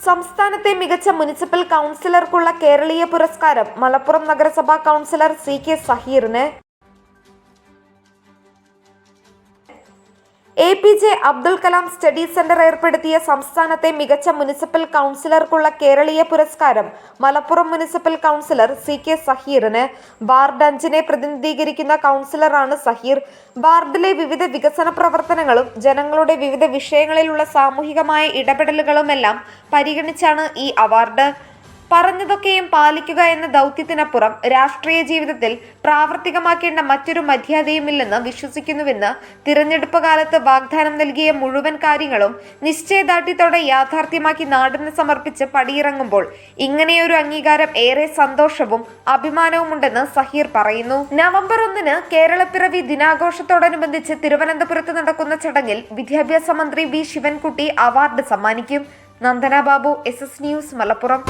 സംസ്ഥാനത്തെ മികച്ച മുനിസിപ്പൽ കൗൺസിലർക്കുള്ള കേരളീയ പുരസ്കാരം മലപ്പുറം നഗരസഭാ councillor C K സഹീറിന് A P J Abdul Kalam study centre ഏർപ്പെടുത്തിയ സംസ്ഥാനത്തെ മികച്ച മുനിസിപ്പൽ കൗൺസിലർക്കുള്ള കേരളീയ പുരസ്കാരം Malappuram municipal councillor C K സഹീറിന്. Ward അഞ്ചിനെ പ്രതിനിധീകരിക്കുന്ന കൗൺസിലറാണ് സഹീർ. വാർഡിലെ വിവിധ വികസന പ്രവർത്തനങ്ങളും ജനങ്ങളുടെ വിവിധ വിഷയങ്ങളിലുള്ള സാമൂഹികമായ ഇടപെടലുകളുമെല്ലാം പരിഗണിച്ചാണ് ഈ അവാർഡ്. പറഞ്ഞതൊക്കെയും പാലിക്കുക എന്ന ദൗത്യത്തിനപ്പുറം രാഷ്ട്രീയ ജീവിതത്തിൽ പ്രാവർത്തികമാക്കേണ്ട മറ്റൊരു മര്യാദയുമില്ലെന്ന് വിശ്വസിക്കുന്നുവെന്ന് തിരഞ്ഞെടുപ്പ് കാലത്ത് വാഗ്ദാനം നൽകിയ മുഴുവൻ കാര്യങ്ങളും നിശ്ചയദാർഢ്യത്തോടെ യാഥാർത്ഥ്യമാക്കി നാടിന് സമർപ്പിച്ച് പടിയിറങ്ങുമ്പോൾ ഇങ്ങനെയൊരു അംഗീകാരം ഏറെ സന്തോഷവും അഭിമാനവുമുണ്ടെന്ന് സഹീർ പറയുന്നു. നവംബർ ഒന്നിന് കേരളപ്പിറവി ദിനാഘോഷത്തോടനുബന്ധിച്ച് തിരുവനന്തപുരത്ത് നടക്കുന്ന ചടങ്ങിൽ വിദ്യാഭ്യാസ മന്ത്രി വി ശിവൻകുട്ടി അവാർഡ് സമ്മാനിക്കും. Nandana Babu S S news Malappuram.